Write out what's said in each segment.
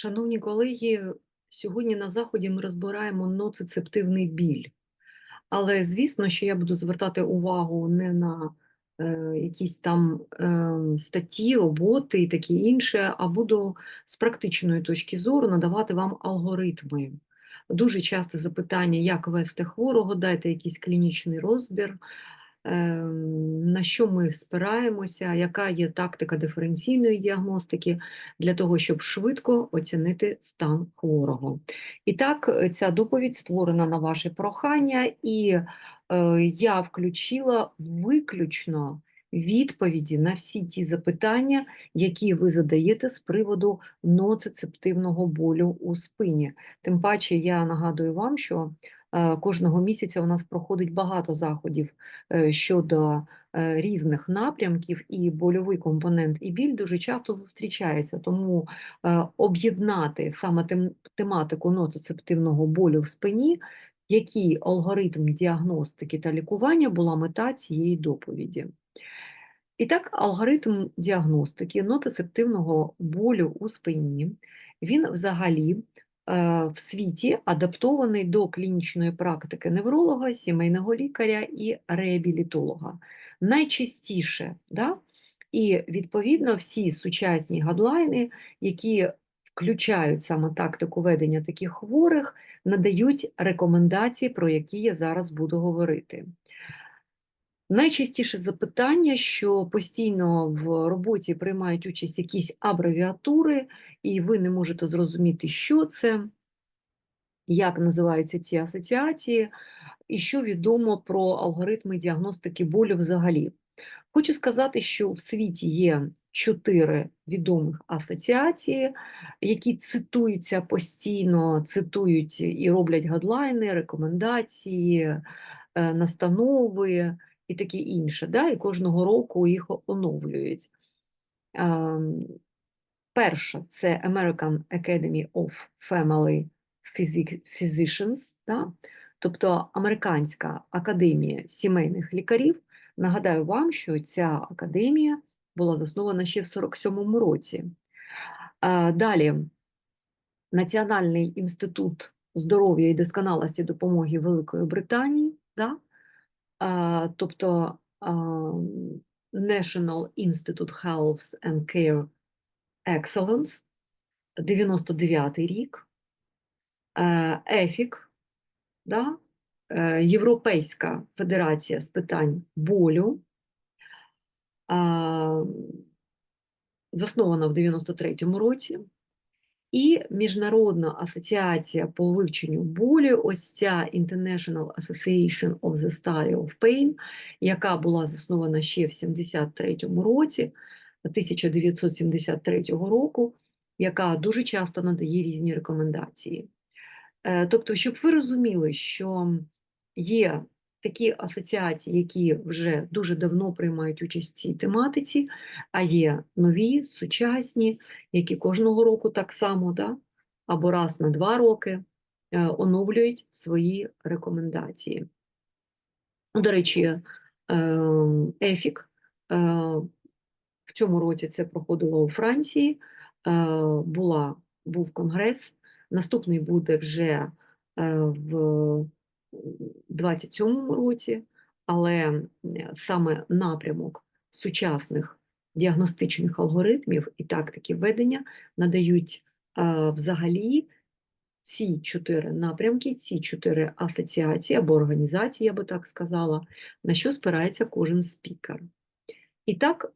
Шановні колеги, сьогодні на заході ми розбираємо ноцицептивний біль. Але звісно, що я буду звертати увагу не на е, якісь там е, статті, роботи і таке інше, а буду з практичної точки зору надавати вам алгоритми. Дуже часто запитання, як вести хворого, дайте якийсь клінічний розбір, на що ми спираємося, яка є тактика диференційної діагностики для того, щоб швидко оцінити стан хворого. І так, е, ця доповідь створена на ваше прохання, і е, я включила виключно відповіді на всі ті запитання, які ви задаєте з приводу ноцицептивного болю у спині. Тим паче, я нагадую вам, що кожного місяця у нас проходить багато заходів е, щодо е, різних напрямків, і больовий компонент і біль дуже часто зустрічається. Тому е, об'єднати саме тематику ноцицептивного болю в спині, який алгоритм діагностики та лікування була мета цієї доповіді. І так, алгоритм діагностики ноцицептивного болю у спині, він взагалі е, в світі адаптований до клінічної практики невролога, сімейного лікаря і реабілітолога. Найчастіше, да? і відповідно всі сучасні гадлайни, які включають саме тактику ведення таких хворих, надають рекомендації, про які я зараз буду говорити. Найчастіше запитання, що постійно в роботі приймають участь якісь абревіатури, і ви не можете зрозуміти, що це, як називаються ці асоціації, і що відомо про алгоритми діагностики болю взагалі. Хочу сказати, що в світі є чотири відомих асоціації, які цитуються постійно, цитують і роблять гадлайни, рекомендації, е, настанови і таке інше. Да? І кожного року їх оновлюють. Ем, перша це American Academy of Family Physicians, да? тобто Американська академія сімейних лікарів. Нагадаю вам, що ця академія була заснована ще в 47-му році. Далі Національний інститут здоров'я і досконалості допомоги Великої Британії, да? Тобто National Institute Health and Care Excellence, 99-й рік, ЕФІК, да? Е, Європейська федерація з питань болю, заснована в 93-му році. І Міжнародна асоціація по вивченню болю, ось ця International Association of the Study of Pain, яка була заснована ще в 73-му році, 1973 року, яка дуже часто надає різні рекомендації. Е, тобто, щоб ви розуміли, що є такі асоціації, які вже дуже давно приймають участь в цій тематиці, а є нові, сучасні, які кожного року так само, да, або раз на два роки е, оновлюють свої рекомендації. До речі, ем, ЕФІК е, в цьому році це проходило у Франції, е, була, був конгрес, наступний буде вже в 27 році, але саме напрямок сучасних діагностичних алгоритмів і тактики ведення надають взагалі ці чотири напрямки, ці чотири асоціації або організації, я би так сказала, на що спирається кожен спікер. І так,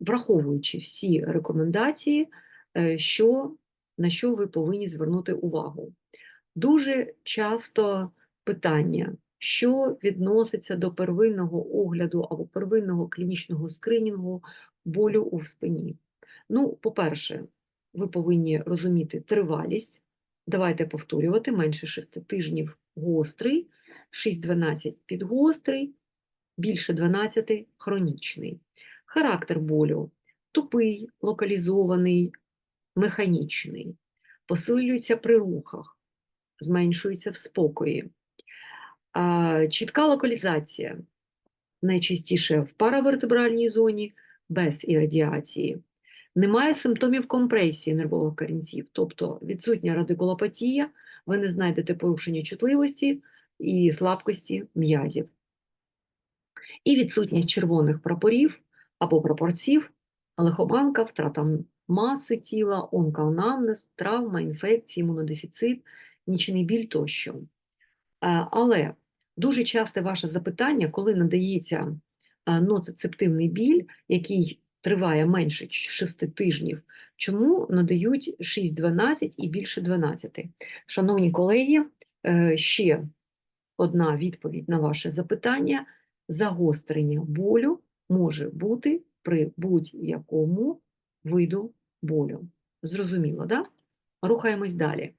враховуючи всі рекомендації, е, що, на що ви повинні звернути увагу. Дуже часто питання, що відноситься до первинного огляду або первинного клінічного скринінгу болю у спині. Ну, по-перше, ви повинні розуміти тривалість. Давайте повторювати менше 6 тижнів гострий, 6-12 підгострий, більше 12 хронічний. Характер болю тупий, локалізований, механічний, посилюється при рухах зменшується в спокої. Чітка локалізація найчастіше в паравертебральній зоні без іррадіації. Немає симптомів компресії нервових корінців, тобто відсутня радикулопатія, ви не знайдете порушення чутливості і слабкості м'язів. І відсутність червоних прапорів або прапорців, лихоманка, втрата маси тіла, онкоанамнез, травма, інфекції, імунодефіцит, нічний біль тощо. Е, Але дуже часте ваше запитання, коли надається е, ноцицептивний біль, який триває менше 6 тижнів, чому надають 6-12 і більше 12? Шановні колеги, е, ще одна відповідь на ваше запитання. Загострення болю може бути при будь-якому виду болю. Зрозуміло, да? Рухаємось далі.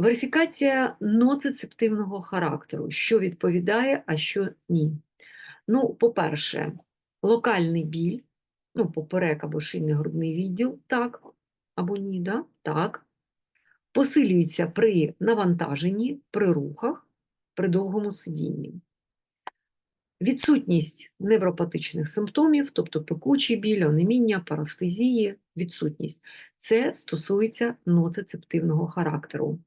Верифікація ноцицептивного характеру, що відповідає, а що ні. Ну, по-перше, локальний біль, ну, поперек або шийний грудний відділ, так, або ні, да? так. Посилюється при навантаженні, при рухах, при довгому сидінні. Відсутність невропатичних симптомів, тобто пекучий біль, онеміння, парастезії, відсутність. Це стосується ноцицептивного характеру.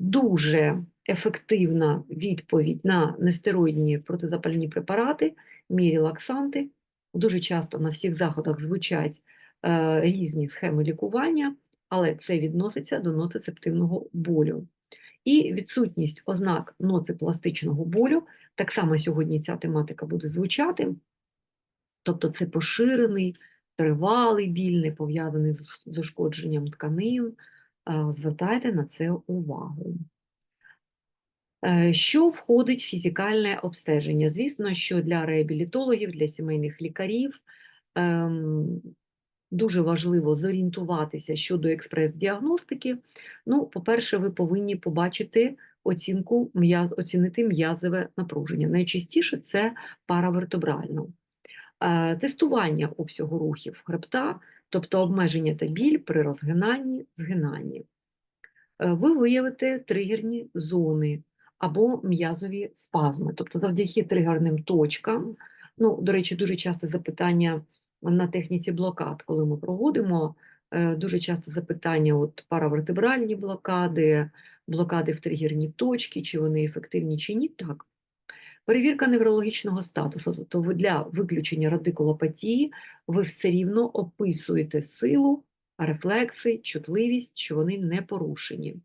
Дуже ефективна відповідь на нестероїдні протизапальні препарати, мірілаксанти. Дуже часто на всіх заходах звучать е, різні схеми лікування, але це відноситься до ноцицептивного болю. І відсутність ознак ноципластичного болю, так само сьогодні ця тематика буде звучати, тобто це поширений, тривалий біль, не пов'язаний з ушкодженням тканин. Е, Звертайте на це увагу. Е, Що входить в фізикальне обстеження? Звісно, що для реабілітологів, для сімейних лікарів ем, дуже важливо зорієнтуватися щодо експрес-діагностики. Ну, по-перше, ви повинні побачити оцінку оцінити м'язове напруження. Найчастіше це паравертебрально. Е, Тестування обсягу рухів хребта, тобто обмеження та біль при розгинанні, згинанні. Е, Ви виявите тригерні зони або м'язові спазми, тобто завдяки тригерним точкам. Ну, до речі, дуже часто запитання на техніці блокад, коли ми проводимо, е, дуже часто запитання: от паравертебральні блокади, блокади в тригерні точки, чи вони ефективні, чи ні. Так. Перевірка неврологічного статусу, тобто для виключення радикулопатії ви все рівно описуєте силу, рефлекси, чутливість, що вони не порушені.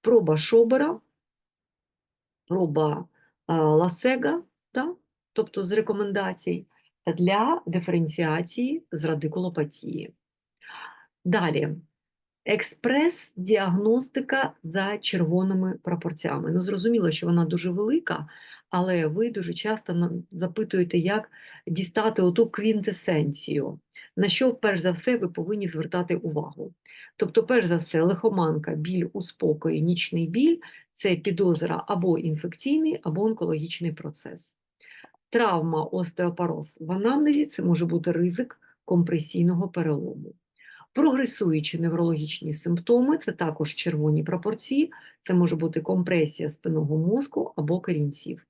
Проба Шобера, проба Ласега, да? тобто з рекомендацій для диференціації з радикулопатії. Далі. Експрес-діагностика за червоними прапорцями. Ну, зрозуміло, що вона дуже велика, але ви дуже часто запитуєте, як дістати оту квінтесенцію, на що, перш за все, ви повинні звертати увагу. Тобто, перш за все, лихоманка, біль у спокої, нічний біль це підозра або інфекційний, або онкологічний процес. Травма, остеопороз в анамнезі це може бути ризик компресійного перелому. Прогресуючі неврологічні симптоми це також червоні прапорці, це може бути компресія спинного мозку або корінців.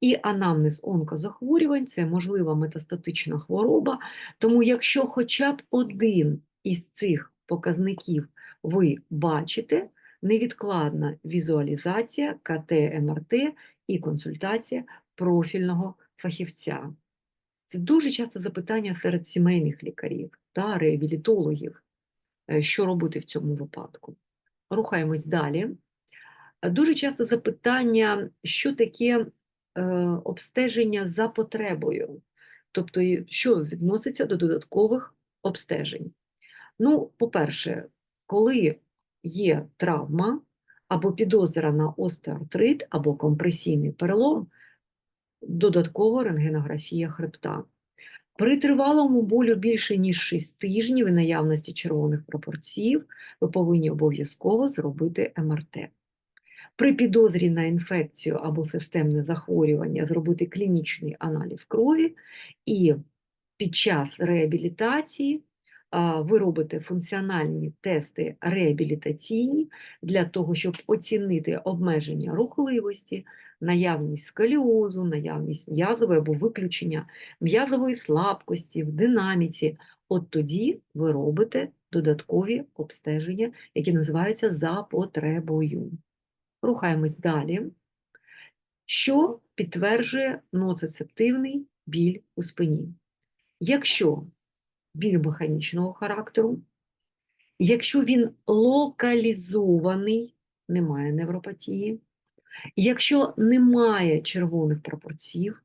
І анамнез онкозахворювань це можлива метастатична хвороба. Тому, якщо хоча б один із цих показників ви бачите, невідкладна візуалізація, КТ, МРТ і консультація профільного фахівця. Це дуже часто запитання серед сімейних лікарів та реабілітологів, е, що робити в цьому випадку. Рухаємось далі. Дуже часто запитання, що таке обстеження за потребою, тобто що відноситься до додаткових обстежень. Ну, по-перше, коли є травма або підозра на остеоартрит або компресійний перелом, додаткова рентгенографія хребта. При тривалому болю більше ніж 6 тижнів і наявності червоних пропорцій ви повинні обов'язково зробити МРТ. При підозрі на інфекцію або системне захворювання зробити клінічний аналіз крові і під час реабілітації ви робите функціональні тести реабілітаційні для того, щоб оцінити обмеження рухливості, наявність сколіозу, наявність м'язової або виключення м'язової слабкості в динаміці, от тоді ви робите додаткові обстеження, які називаються за потребою. Рухаємось далі. Що підтверджує ноцицептивний біль у спині? Якщо біль механічного характеру, якщо він локалізований, немає невропатії, якщо немає червоних прапорців,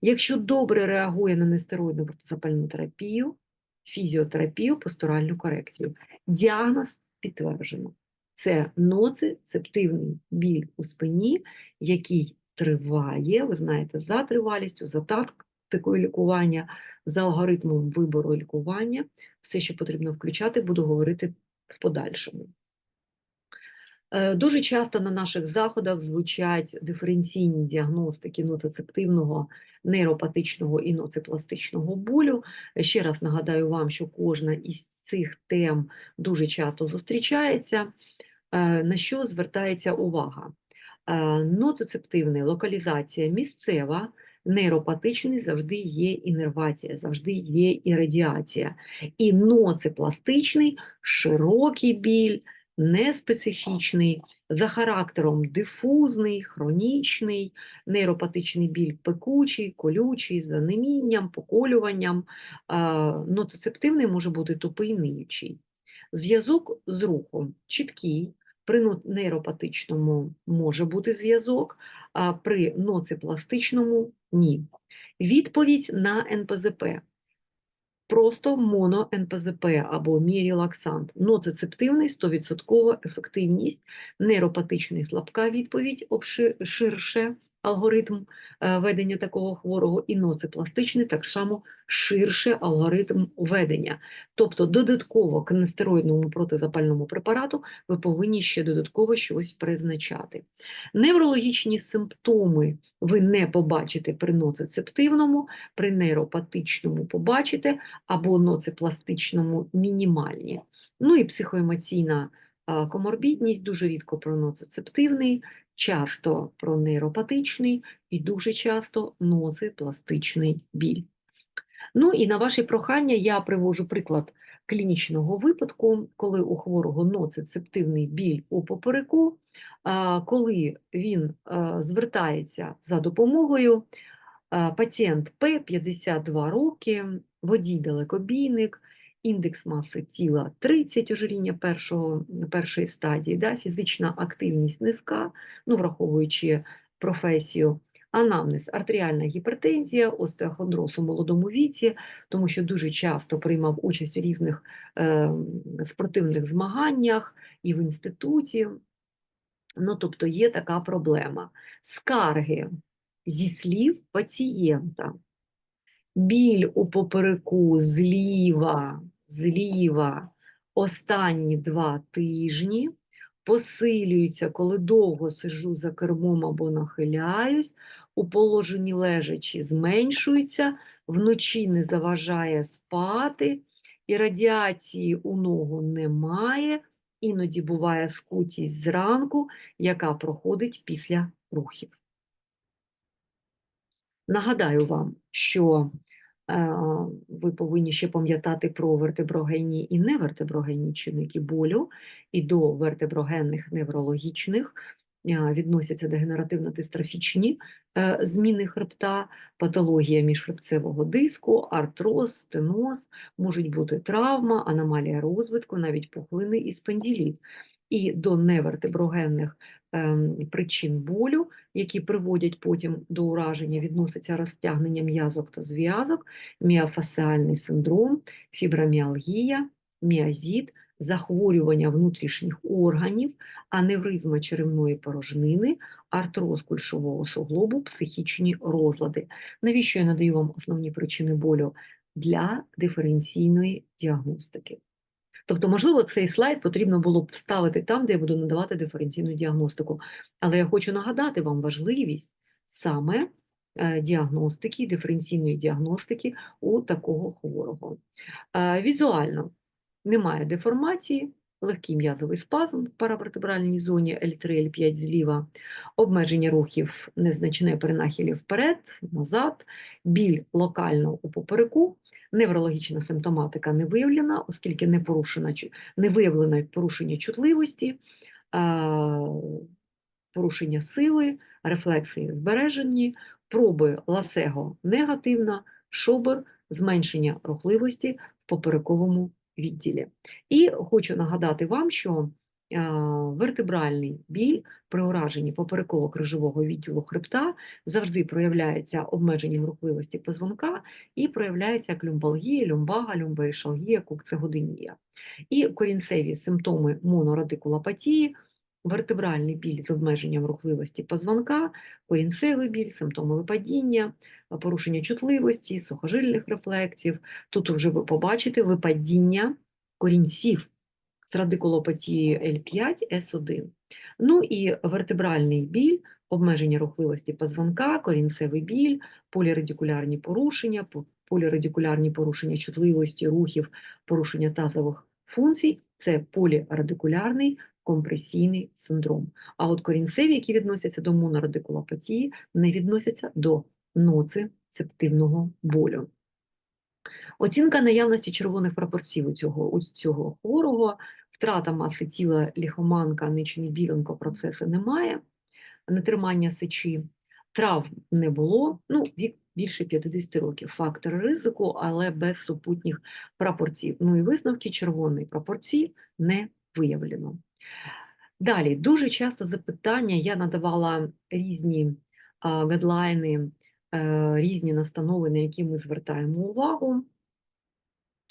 якщо добре реагує на нестероїдну протизапальну терапію, фізіотерапію, постуральну корекцію, діагноз підтверджено. Це ноцицептивний біль у спині, який триває, ви знаєте, за тривалістю, за тактикою лікування, за алгоритмом вибору лікування. Все, що потрібно включати, буду говорити в подальшому. Е, Дуже часто на наших заходах звучать диференційні діагностики ноцицептивного, нейропатичного і ноципластичного болю. Ще раз нагадаю вам, що кожна із цих тем дуже часто зустрічається. Е, На що звертається увага? Е, Ноцицептивний локалізація місцева, нейропатичний завжди є інервація, завжди є і радіація. І ноципластичний широкий біль, неспецифічний, за характером дифузний, хронічний, нейропатичний біль пекучий, колючий, з анемінням, поколюванням. А, Ноцицептивний може бути тупий, ниючий. Зв'язок з рухом чіткий, при нейропатичному може бути зв'язок, а при ноцепластичному ні. Відповідь на НПЗП. Просто моно-НПЗП або мірілаксант. Ноцицептивний 100% ефективність, нейропатичний слабка відповідь, обшир- ширше алгоритм е, ведення такого хворого, і ноципластичний так само ширше алгоритм ведення. Тобто додатково к нестероїдному протизапальному препарату ви повинні ще додатково щось призначати. Неврологічні симптоми ви не побачите при ноцицептивному, при нейропатичному побачите, або ноципластичному мінімальні. Ну і психоемоційна коморбідність, дуже рідко про ноцицептивний, часто про нейропатичний і дуже часто ноципластичний біль. Ну і на ваші прохання я привожу приклад клінічного випадку, коли у хворого ноцицептивний біль у попереку, коли він звертається за допомогою, пацієнт П 52 роки, водій далекобійник, індекс маси тіла 30 ожиріння першого, першої стадії, да, фізична активність низька, ну, враховуючи професію, анамнез, артеріальна гіпертензія, остеохондроз у молодому віці, тому що дуже часто приймав участь у різних е, спортивних змаганнях і в інституті. Ну, тобто є така проблема. Скарги зі слів пацієнта. Біль у попереку зліва, зліва. Останні два тижні посилюється, коли довго сиджу за кермом або нахиляюсь, у положенні лежачі зменшується, вночі не заважає спати, і радіації у ногу немає, іноді буває скутість зранку, яка проходить після рухів. Нагадаю вам, що ви повинні ще пам'ятати про вертеброгенні і невертеброгенні чинники болю, і до вертеброгенних неврологічних е, відносяться дегенеративно-дистрофічні е, зміни хребта, патологія міжхребцевого диску, артроз, стеноз, можуть бути травма, аномалія розвитку, навіть пухлини і спондиліт. І до невертеброгенних ем, причин болю, які приводять потім до ураження, відноситься розтягнення м'язок та зв'язок, міофасіальний синдром, фіброміалгія, міазід, захворювання внутрішніх органів, аневризма черевної порожнини, артроз кульшового суглобу, психічні розлади. Навіщо я надаю вам основні причини болю? Для диференційної діагностики. Тобто, можливо, цей слайд потрібно було б вставити там, де я буду надавати диференційну діагностику. Але я хочу нагадати вам важливість саме е, діагностики, диференційної діагностики у такого хворого. Е, Візуально немає деформації, легкий м'язовий спазм в паравертебральній зоні L3, L5 зліва, обмеження рухів незначне перенахилів вперед, назад, біль локально у попереку, Неврологічна симптоматика не виявлена, оскільки не порушена, не виявлено порушення чутливості, порушення сили, рефлексії збережені, проби ласего негативна, шобер, зменшення рухливості в поперековому відділі. І хочу нагадати вам, що вертебральний біль при ураженні попереково-крижового відділу хребта завжди проявляється обмеженням рухливості позвонка і проявляється як люмбалгія, люмбага, люмбоішалгія, кукцегодинія. І корінцеві симптоми монорадикулопатії, вертебральний біль з обмеженням рухливості позвонка, корінцевий біль, симптоми випадіння, порушення чутливості, сухожильних рефлексів. Тут вже ви побачите випадіння корінців з радикулопатією L5, S1. Ну і вертебральний біль, обмеження рухливості позвонка, корінцевий біль, полірадикулярні порушення, полірадикулярні порушення чутливості, рухів, порушення тазових функцій це полірадикулярний компресійний синдром. А от корінцеві, які відносяться до монорадикулопатії, не відносяться до ноцицептивного болю. Оцінка наявності червоних прапорців у цього, у цього хворого, втрата маси тіла, ліхоманка, ничний біль, онкопроцеси немає, нетримання сечі, травм не було, ну, вік більше 50 років, фактор ризику, але без супутніх прапорців. Ну і висновки червоної прапорції не виявлено. Далі, дуже часто запитання, я надавала різні гадлайни, е, різні настанови, на які ми звертаємо увагу.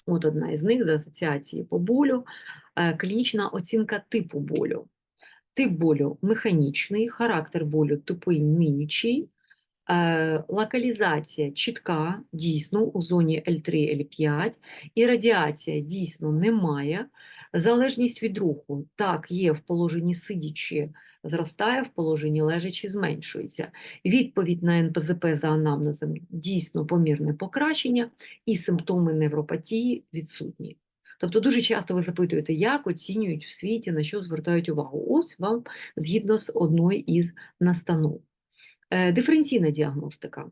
От одна із них з асоціації по болю, е, клінічна оцінка типу болю. Тип болю механічний, характер болю тупий ниючий, е, локалізація чітка, дійсно, у зоні L3, L5, і радіація дійсно немає. Залежність від руху, так, є в положенні сидячи, зростає, в положенні лежачи, зменшується. Відповідь на НПЗП за анамнезом дійсно помірне покращення, і симптоми невропатії відсутні. Тобто дуже часто ви запитуєте, як оцінюють в світі, на що звертають увагу. Ось вам згідно з одної із настанов. Е, Диференційна діагностика,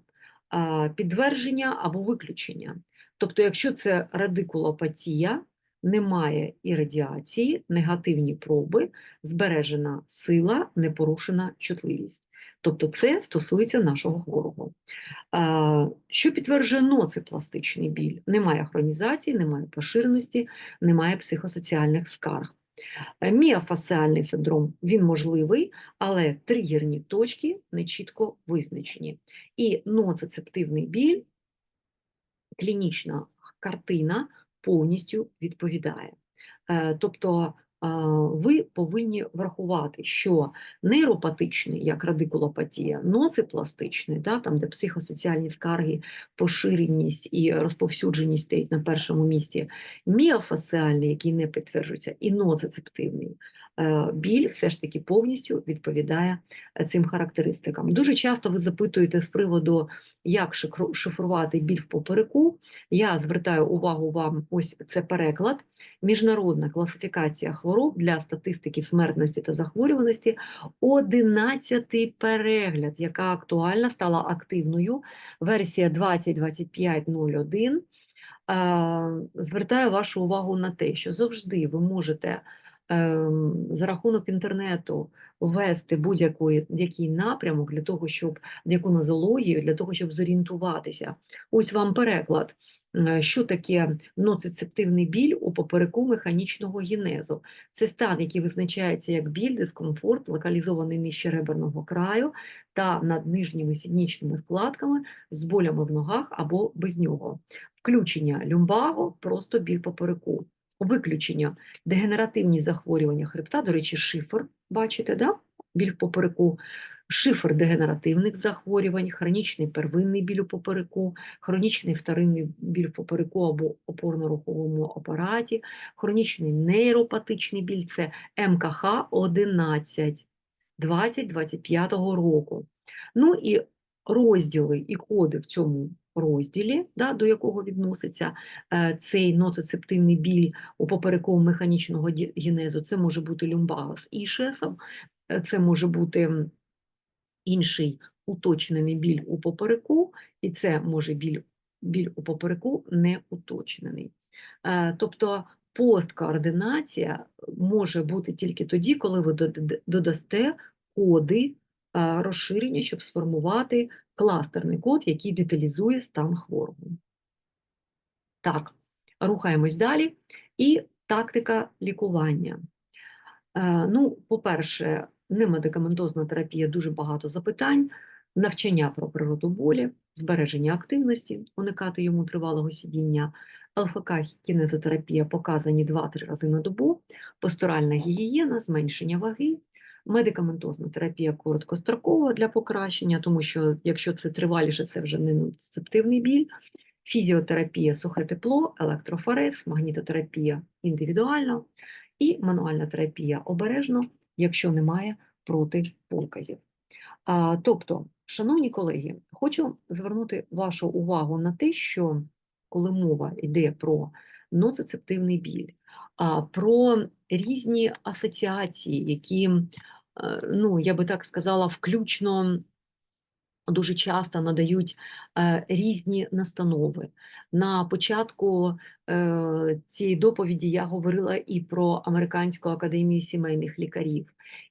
підтвердження або виключення. Тобто, якщо це радикулопатія, немає і радіації, негативні проби, збережена сила, непорушена чутливість. Тобто це стосується нашого хворого. Що підтверджує ноципластичний біль? Немає хронізації, немає поширеності, немає психосоціальних скарг. Е, Міофасіальний синдром він можливий, але тригерні точки не чітко визначені. І ноцицептивний біль, клінічна картина повністю відповідає. Е, Тобто ви повинні врахувати, що нейропатичний, як радикулопатія, ноцепластичний, да, там, де психосоціальні скарги, поширеність і розповсюдженість стоїть на першому місці, міофасіальний, який не підтверджується, і ноцицептивний е, біль все ж таки повністю відповідає е, цим характеристикам. Дуже часто ви запитуєте з приводу, як шифрувати біль в попереку. Я звертаю увагу вам, ось це переклад. Міжнародна класифікація хвороб для статистики смертності та захворюваності, 11 перегляд, яка актуальна, стала активною, версія 202501. Е, Звертаю вашу увагу на те, що завжди ви можете за рахунок інтернету ввести будь-який який напрямок для того, щоб яку нозологію, для того, щоб зорієнтуватися. Ось вам переклад е, що таке ноцицептивний біль у попереку механічного генезу. Це стан, який визначається як біль, дискомфорт, локалізований нижче реберного краю та над нижніми сіднічними складками з болями в ногах або без нього. Включення люмбаго, просто біль попереку. Виключення дегенеративні захворювання хребта, до речі, шифр, бачите, да? біль в попереку, шифр дегенеративних захворювань, хронічний первинний біль у попереку, хронічний вторинний біль в попереку або опорно-руховому апараті, хронічний нейропатичний біль це МКХ 11 2025 року. Ну і розділи і коди в цьому розділі, да, до якого відноситься е, цей ноцицептивний біль у поперековому механічного генезу, це може бути люмбаго з ішесом, е, це може бути інший уточнений біль у попереку, і це може біль біль у попереку не уточнений. Е, Тобто посткоординація може бути тільки тоді, коли ви додасте коди розширення, щоб сформувати кластерний код, який деталізує стан хворого. Так, рухаємось далі. І тактика лікування. Е, Ну, по-перше, немедикаментозна терапія дуже багато запитань, навчання про природу болі, збереження активності, уникати йому тривалого сидіння, ЛФК кінезотерапія показані 2-3 рази на добу, постуральна гігієна, зменшення ваги, медикаментозна терапія короткострокова для покращення, тому що якщо це триваліше, це вже не нецептивний біль, фізіотерапія сухе тепло, електрофорез, магнітотерапія індивідуально і мануальна терапія обережно, якщо немає протипоказів. Тобто, шановні колеги, хочу звернути вашу увагу на те, що коли мова йде про ноцицептивний біль, про різні асоціації, які, е, ну, я би так сказала, включно дуже часто надають е, різні настанови. На початку е, цієї доповіді я говорила і про Американську академію сімейних лікарів,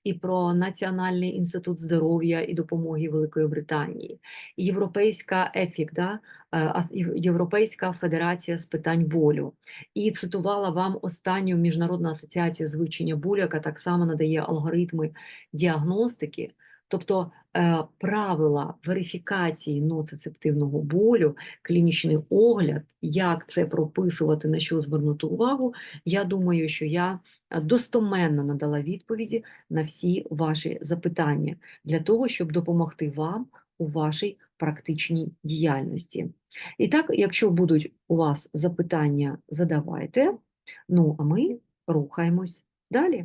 і про Національний інститут здоров'я і допомоги Великої Британії, і Європейська ЕФІК, да? е, Європейська федерація з питань болю. І цитувала вам останню міжнародну асоціацію з вивчення болю, яка так само надає алгоритми діагностики. Тобто е, правила верифікації ноцицептивного болю, клінічний огляд, як це прописувати, на що звернути увагу, я думаю, що я е, достоменно надала відповіді на всі ваші запитання для того, щоб допомогти вам у вашій практичній діяльності. І так, якщо будуть у вас запитання, задавайте. Ну, а ми рухаємось далі.